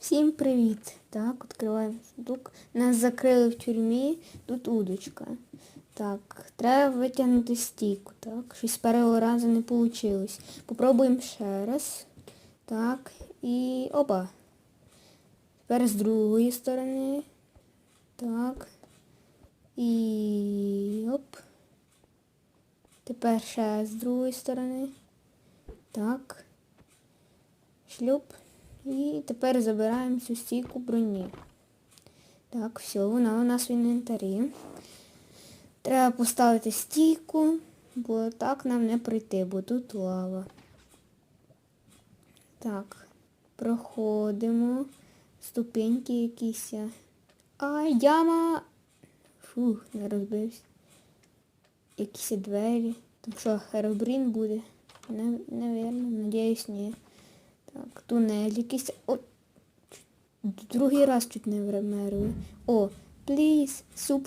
Всім привіт! Так, відкриваємо сундук. Нас закрили в тюрмі, тут удочка. Так, треба витягнути стійку, так. Щось з першого разу не вийшло. Попробуємо ще раз. Так, і опа. Тепер з другої сторони. Так. І оп. Тепер ще з другої сторони. Так. Шлюп. І тепер забираємо цю стійку броні. Так, все, вона у нас в інвентарі. Треба поставити стійку, бо так нам не пройти, бо тут лава. Так, проходимо. Ступеньки якісь. А, яма. Фух, не розбився. Якісь двері. Там що, херобрін буде? Навірно, надіюсь, ні. Так, тунель якийсь. О, другий раз чуть не вмерли. О, please, суп